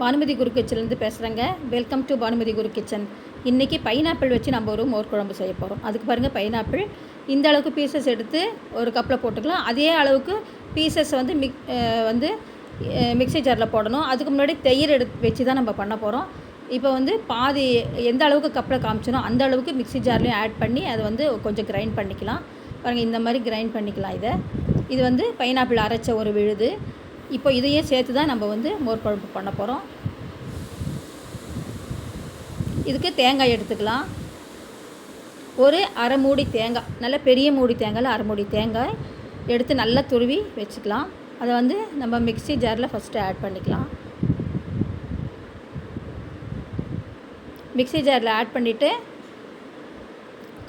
பானுமதி குரு கிச்சன்லேருந்து பேசுகிறேங்க welcome to Banumathi Guru kitchen. இன்றைக்கி பைனாப்பிள் வச்சு நம்ம ஒரு மோர் குழம்பு செய்ய போகிறோம் அதுக்கு பாருங்கள் பைனாப்பிள் இந்த அளவுக்கு பீசஸ் எடுத்து ஒரு கப்பில் போட்டுக்கலாம். அதே அளவுக்கு பீசஸ் வந்து மிக் வந்து மிக்ஸி ஜாரில் போடணும். அதுக்கு முன்னாடி தயிர் எடுத்து வச்சு தான் நம்ம பண்ண போகிறோம் இப்போ வந்து பாதி எந்த அளவுக்கு கப்பில் காமிச்சனோ அந்த அளவுக்கு மிக்ஸி ஜார்லேயும் ஆட் பண்ணி அதை வந்து கொஞ்சம் கிரைண்ட் பண்ணிக்கலாம். பாருங்கள் இந்த மாதிரி கிரைண்ட் பண்ணிக்கலாம் இதை. இது வந்து பைனாப்பிள் அரைச்ச ஒரு விழுது. இப்போ இதையே சேர்த்து தான் நம்ம வந்து மோர் குழம்பு பண்ண போகிறோம் இதுக்கு தேங்காய் எடுத்துக்கலாம். ஒரு அரை மூடி தேங்காய் நல்ல பெரிய மூடி தேங்காயில் அரை மூடி தேங்காய் எடுத்து நல்லா துருவி வச்சுக்கலாம். அதை வந்து நம்ம மிக்ஸி ஜாரில் ஃபஸ்ட்டு ஆட் பண்ணிக்கலாம். மிக்ஸி ஜாரில் ஆட் பண்ணிவிட்டு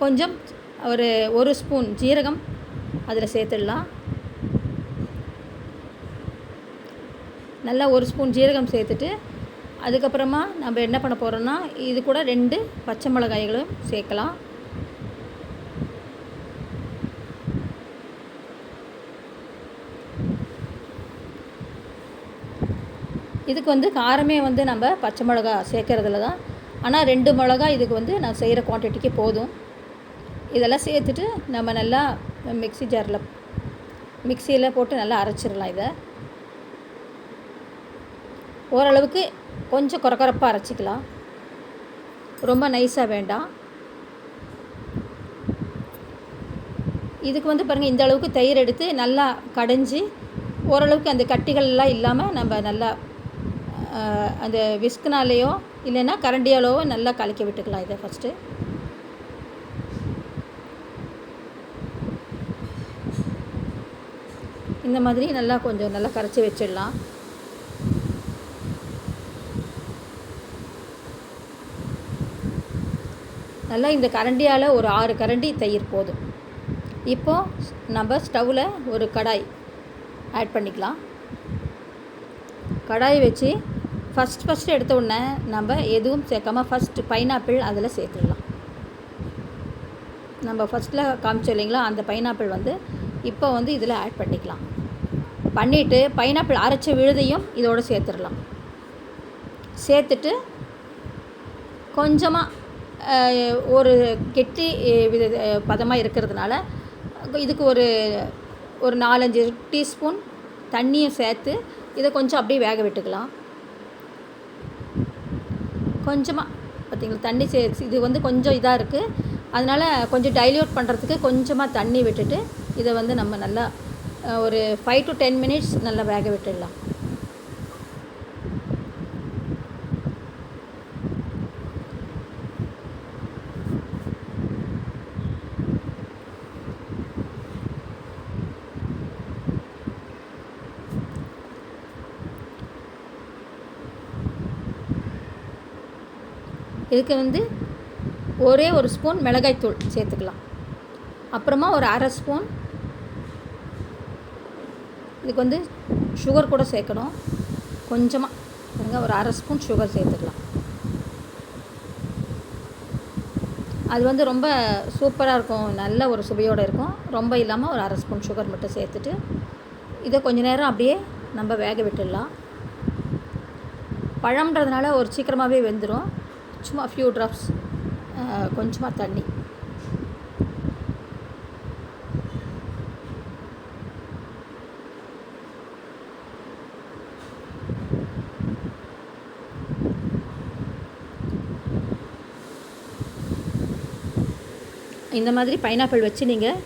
கொஞ்சம் ஒரு ஒரு ஸ்பூன் ஜீரகம் அதில் சேர்த்துடலாம். நல்லா ஒரு ஸ்பூன் ஜீரகம் சேர்த்துட்டு அதுக்கப்புறமா நம்ம என்ன பண்ண போகிறோன்னா இது கூட ரெண்டு பச்சை மிளகாய்களும் சேர்க்கலாம். இதுக்கு வந்து காரமே வந்து நம்ம பச்சை மிளகா சேர்க்குறதுல தான். ஆனால் ரெண்டு மிளகா இதுக்கு வந்து நான் செய்கிற குவான்டிட்டிக்கு போதும். இதெல்லாம் சேர்த்துட்டு நம்ம நல்லா மிக்ஸி ஜாரில் மிக்சியில் போட்டு நல்லா அரைச்சிடலாம் இதை. ஓரளவுக்கு கொஞ்சம் குறக்குறப்பாக அரைச்சிக்கலாம். ரொம்ப நைஸாக வேண்டாம். இதுக்கு வந்து பாருங்கள் இந்த அளவுக்கு தயிர் எடுத்து நல்லா கடைஞ்சி ஓரளவுக்கு அந்த கட்டிகள்லாம் இல்லாமல் நம்ம நல்லா அந்த விஸ்குனாலேயோ இல்லைன்னா கரண்டியாலோவோ நல்லா கலக்கி விட்டுக்கலாம் இதை ஃபஸ்ட்டு இந்த மாதிரி நல்லா கொஞ்சம் நல்லா கரைச்சி வச்சிடலாம். நல்லா இந்த கரண்டியால் ஒரு ஆறு கரண்டி தயிர் போதும். இப்போது நம்ம ஸ்டவ்வில் ஒரு கடாய் ஆட் பண்ணிக்கலாம். கடாய் வச்சு ஃபஸ்ட் ஃபஸ்ட்டு எடுத்த உடனே நம்ம எதுவும் சேர்க்காமல் ஃபஸ்ட்டு பைனாப்பிள் அதில் சேர்த்துடலாம். நம்ம ஃபஸ்ட்டில் காமிச்சோம் இல்லைங்களா அந்த பைனாப்பிள் வந்து இப்போ வந்து இதில் ஆட் பண்ணிக்கலாம். பண்ணிவிட்டு பைனாப்பிள் அரைச்ச விழுதையும் இதோடு சேர்த்துடலாம். சேர்த்துட்டு கொஞ்சமாக ஒரு கெட்டி வித பதமாக இருக்கிறதுனால இதுக்கு ஒரு ஒரு நாலஞ்சு டீஸ்பூன் தண்ணியும் சேர்த்து இதை கொஞ்சம் அப்படியே வேக விட்டுக்கலாம். கொஞ்சமாக பார்த்தீங்களா? தண்ணி சே இது வந்து கொஞ்சம் இதாக இருக்குது அதனால் கொஞ்சம் டைல்யூட் பண்ணுறதுக்கு கொஞ்சமாக தண்ணி விட்டுட்டு இதை வந்து நம்ம நல்லா ஒரு ஃபைவ் டு டென் மினிட்ஸ் நல்லா வேக விட்டுடலாம். இதுக்கு வந்து ஒரே ஒரு ஸ்பூன் மிளகாய்த்தூள் சேர்த்துக்கலாம். அப்புறமா ஒரு அரை ஸ்பூன் இதுக்கு வந்து சுகர் கூட சேர்க்கணும். கொஞ்சமாக பாருங்க ஒரு அரை ஸ்பூன் சுகர் சேர்த்துக்கலாம். அது வந்து ரொம்ப சூப்பராக இருக்கும். நல்ல ஒரு சுவையோடு இருக்கும். ரொம்ப இல்லாமல் ஒரு அரை ஸ்பூன் சுகர் மட்டும் சேர்த்துட்டு இதை கொஞ்ச நேரம் அப்படியே நம்ம வேக விட்டுடலாம். பழம்ன்றதுனால ஒரு சீக்கிரமாகவே வெந்துடும் சும்மா ஃபியூ ட்ராப்ஸ் கொஞ்சமாக தண்ணி. இந்த மாதிரி பைனாப்பிள் வச்சு நீங்கள்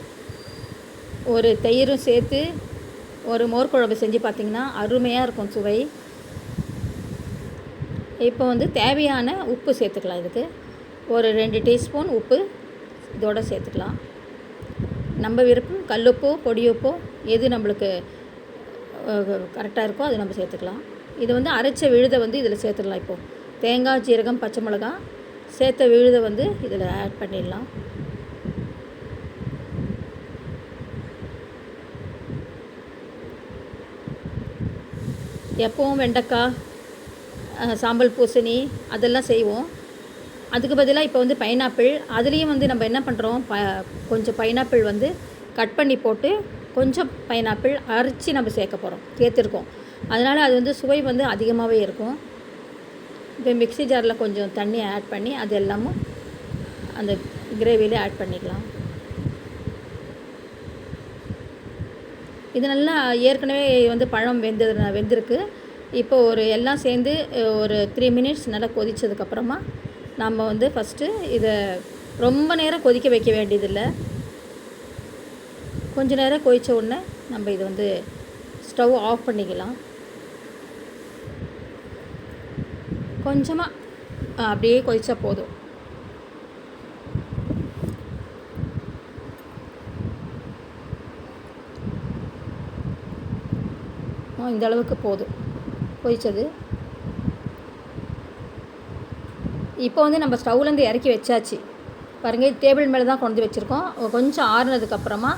ஒரு தயிரும் சேர்த்து ஒரு மோர் குழம்பு செஞ்சு பார்த்தீங்கன்னா அருமையாக இருக்கும் சுவை. இப்போ வந்து தேவையான உப்பு சேர்த்துக்கலாம் இதுக்கு. ஒரு ரெண்டு டீஸ்பூன் உப்பு இதோட சேர்த்துக்கலாம். நம்ம விருப்பம் கல்லுப்போ பொடியுப்போ எது நம்மளுக்கு கரெக்டாக இருக்கோ அது நம்ம சேர்த்துக்கலாம். இது வந்து அரைச்ச விழுதை வந்து இதில் சேர்த்துடலாம் இப்போது தேங்காய் ஜீரகம் பச்சை மிளகா சேர்த்த விழுதை வந்து இதில் ஆட் பண்ணிடலாம். எப்பவும் வெண்டைக்காய் சாம்பல் பூசணி அதெல்லாம் செய்வோம். அதுக்கு பதிலாக இப்போ வந்து பைனாப்பிள் அதுலேயும் வந்து நம்ம என்ன பண்ணுறோம் ப கொஞ்சம் பைனாப்பிள் வந்து கட் பண்ணி போட்டு கொஞ்சம் பைனாப்பிள் அரைச்சி நம்ம சேர்க்க போகிறோம் சேர்த்துருக்கோம். அதனால் அது வந்து சுவை வந்து அதிகமாகவே இருக்கும். இப்போ மிக்ஸி ஜாரில் கொஞ்சம் தண்ணி ஆட் பண்ணி அது எல்லாமும் அந்த கிரேவியில் ஆட் பண்ணிக்கலாம். இது நல்லா ஏற்கனவே வந்து பழம் வெந்தது வெந்திருக்கு. இப்போ ஒரு எல்லாம் சேர்ந்து ஒரு த்ரீ மினிட்ஸ் நல்லா கொதித்ததுக்கப்புறமா நம்ம வந்து ஃபஸ்ட்டு இதை ரொம்ப நேரம் கொதிக்க வைக்க வேண்டியதில்லை. கொஞ்ச நேரம் கொதித்த உடனே நம்ம இது வந்து ஸ்டவ் ஆஃப் பண்ணிக்கலாம். கொஞ்சமாக அப்படியே கொதித்தா போதும். இந்த அளவுக்கு போதும். கொதிச்சது இப்போ வந்து நம்ம ஸ்டவ்லேருந்து இறக்கி வச்சாச்சு. பாருங்கள் டேபிள் மேலே தான் கொண்டு வந்து வச்சுருக்கோம். கொஞ்சம் ஆறுனதுக்கப்புறமா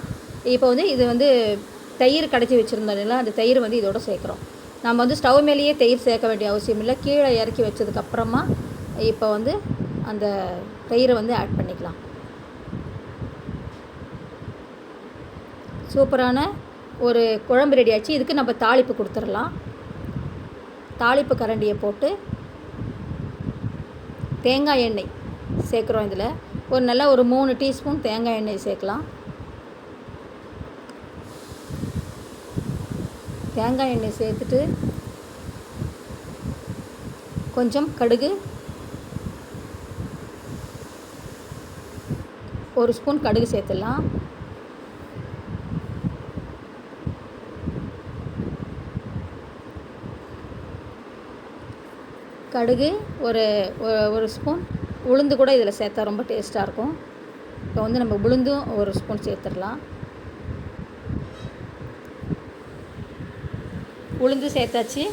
இப்போ வந்து இது வந்து தயிர் கடைச்சி வச்சுருந்தோம் இல்லைங்களா? அந்த தயிர் வந்து இதோட சேர்க்குறோம். நம்ம வந்து ஸ்டவ் மேலேயே தயிர் சேர்க்க வேண்டிய அவசியம் இல்லை. கீழே இறக்கி வச்சதுக்கப்புறமா இப்போ வந்து அந்த தயிரை வந்து ஆட் பண்ணிக்கலாம். சூப்பரான ஒரு குழம்பு ரெடி ஆச்சு. இதுக்கு நம்ம தாளிப்பு கொடுத்துடலாம். தாளிப்பு கரண்டியை போட்டு தேங்காய் எண்ணெய் சேர்க்குறோம் இதில். ஒரு நல்லா ஒரு மூணு டீஸ்பூன் தேங்காய் எண்ணெய் சேர்க்கலாம். தேங்காய் எண்ணெய் சேர்த்துட்டு கொஞ்சம் கடுகு ஒரு ஸ்பூன் கடுகு சேர்த்துடலாம். கடுகு ஒரு ஒரு- ஸ்பூன். உளுந்து கூட இதில் சேர்த்தா ரொம்ப டேஸ்ட்டாக இருக்கும். இப்போ வந்து நம்ம உளுந்தும் ஒரு ஸ்பூன் சேர்த்துடலாம். உளுந்து சேர்த்தாச்சு.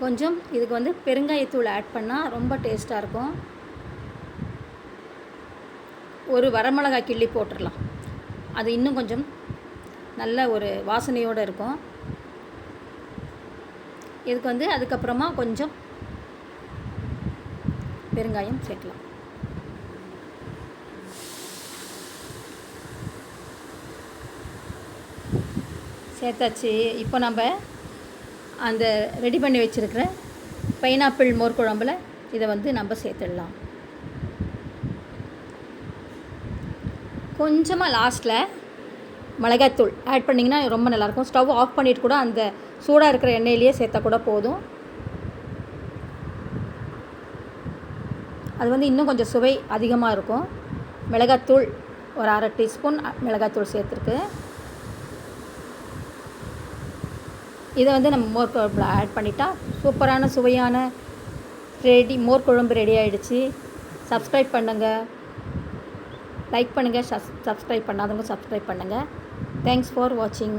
கொஞ்சம் இதுக்கு வந்து பெருங்காயத்தூள் ஆட் பண்ணால் ரொம்ப டேஸ்ட்டாக இருக்கும். ஒரு வரமிளகாய் கிள்ளி போட்டுடலாம். அது இன்னும் கொஞ்சம் நல்ல ஒரு வாசனையோடு இருக்கும். இதுக்கு வந்து அதுக்கப்புறமா கொஞ்சம் பெருங்காயம் சேர்க்கலாம். சேர்த்தாச்சு. இப்போ நம்ம அந்த ரெடி பண்ணி வச்சுருக்கிற பைனாப்பிள் மோர் குழம்புல இதை வந்து நம்ம சேர்த்துடலாம். கொஞ்சமாக லாஸ்ட்டில் மிளகாய்த்தூள் ஆட் பண்ணிங்கன்னா ரொம்ப நல்லாயிருக்கும். ஸ்டவ் ஆஃப் பண்ணிட்டு கூட அந்த சூடாக இருக்கிற எண்ணெயிலேயே சேர்த்தா கூட போதும். அது வந்து இன்னும் கொஞ்சம் சுவை அதிகமாக இருக்கும். மிளகாத்தூள் ஒரு அரை டீஸ்பூன் மிளகாத்தூள் சேர்த்துருக்கு. இதை வந்து நம்ம மோர் குழம்புல ஆட் பண்ணிட்டா சூப்பரான சுவையான ரெடி மோர் குழம்பு ரெடி ஆகிடுச்சு சப்ஸ்கிரைப் பண்ணுங்கள் லைக் பண்ணுங்கள் சப்ஸ்கிரைப் பண்ணாதவங்க சப்ஸ்கிரைப் பண்ணுங்கள் தேங்க்ஸ் ஃபார் வாட்சிங்